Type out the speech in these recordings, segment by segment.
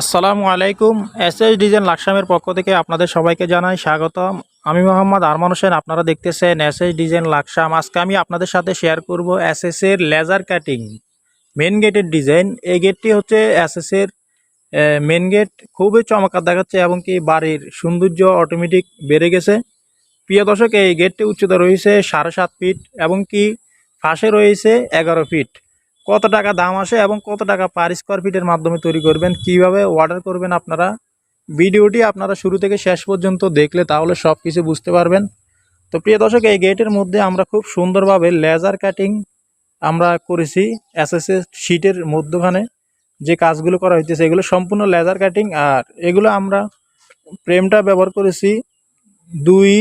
আসসালামু আলাইকুম। S S design লাকসামের পক্ষ থেকে আপনাদের সবাইকে জানাই স্বাগতম। আমি মোহাম্মদ আরমান হোসেন, আপনারা দেখতেছেন এস এস ডিজাইন লাকসাম। আজকে আমি আপনাদের সাথে শেয়ার করব এস এর লেজার কাটিং মেন গেটের ডিজাইন এই গেটটি হচ্ছে এস এর মেন গেট খুবই চমৎকার দেখাচ্ছে এবং কি বাড়ির সৌন্দর্য অটোমেটিক বেড়ে গেছে। প্রিয় দর্শক, এই গেটটি উচ্চতা রয়েছে সাড়ে সাত ফিট এবং কি ফাঁসে রয়েছে এগারো ফিট কত টাকা দাম আসে এবং কত টাকা পার স্কোয়ার ফিটের মাধ্যমে তৈরি করবেন, কীভাবে অর্ডার করবেন আপনারা, ভিডিওটি আপনারা শুরু থেকে শেষ পর্যন্ত দেখলে তাহলে সব কিছু বুঝতে পারবেন। তো প্রিয় দর্শক, এই গেটের মধ্যে আমরা খুব সুন্দরভাবে লেজার কাটিং আমরা করেছি এসএসএস শিটের মধ্যখানে যে কাজগুলো করা হইতেছে এগুলো সম্পূর্ণ লেজার কাটিং আর এগুলো আমরা প্রেমটা ব্যবহার করেছি, দুই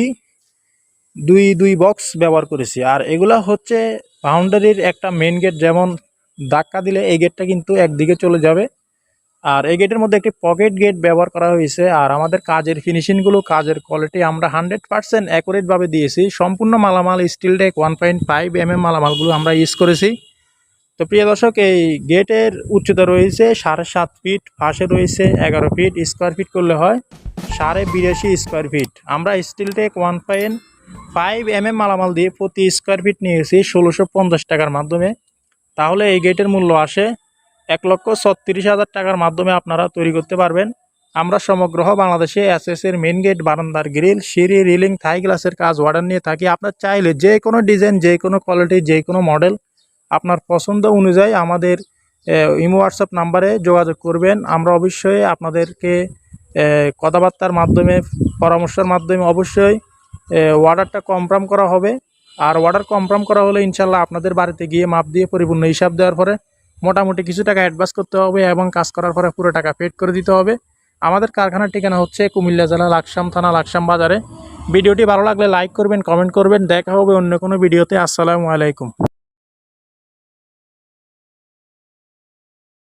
দুই দুই বক্স ব্যবহার করেছি। আর এগুলো হচ্ছে বাউন্ডারির একটা মেন গেট যেমন ধাক্কা দিলে এই গেটটা কিন্তু একদিকে চলে যাবে। আর এই গেটের মধ্যে একটি পকেট গেট ব্যবহার করা হয়েছে। আর আমাদের কাজের ফিনিশিংগুলো কাজের কোয়ালিটি আমরা হান্ড্রেড পার্সেন্ট অ্যাকুরেটভাবে দিয়েছি। সম্পূর্ণ মালামাল steel deck one point five M M মালামালগুলো আমরা ইউজ করেছি। তো প্রিয় দর্শক, এই গেটের উচ্চতা রয়েছে সাড়ে সাত ফিট পাশে রয়েছে এগারো ফিট স্কোয়ার ফিট করলে হয় সাড়ে বিরাশি স্কোয়ার ফিট আমরা steel tech one point five M M মালামাল দিয়ে প্রতি স্কোয়ার ফিট নিয়েছি ষোলোশো পঞ্চাশ টাকার মাধ্যমে। তাহলে এই গেটের মূল্য আসে এক লক্ষ ছত্রিশ হাজার টাকার মাধ্যমে আপনারা তৈরি করতে পারবেন। আমরা সমগ্র বাংলাদেশে এর মেন গেট বারান্দার গ্রিল সিঁড়ি রিলিং থাই গ্লাসের কাজ অর্ডার নিয়ে থাকি। আপনার চাইলে যে কোনো ডিজাইন যে কোনো কোয়ালিটি যে কোনো মডেল আপনার পছন্দ অনুযায়ী আমাদের ইমো হোয়াটসঅ্যাপ নাম্বারে যোগাযোগ করবেন। আমরা অবশ্যই আপনাদেরকে কথাবার্তার মাধ্যমে, পরামর্শের মাধ্যমে অবশ্যই অর্ডারটা কনফার্ম করা হবে। আর অর্ডার কনফার্ম করা হলে ইনশাল্লাহ আপনাদের বাড়িতে গিয়ে মাপ দিয়ে পরিপূর্ণ হিসাব দেওয়ার পরে মোটামুটি কিছু টাকা অ্যাডভান্স করতে হবে এবং কাজ করার পরে পুরো টাকা পেড করে দিতে হবে। আমাদের কারখানার ঠিকানা হচ্ছে কুমিল্লা জেলা লাকসাম থানা লাকসাম বাজারে। ভিডিওটি ভালো লাগলে লাইক করবেন কমেন্ট করবেন। দেখা হবে অন্য কোনো ভিডিওতে। আসসালামু আলাইকুম।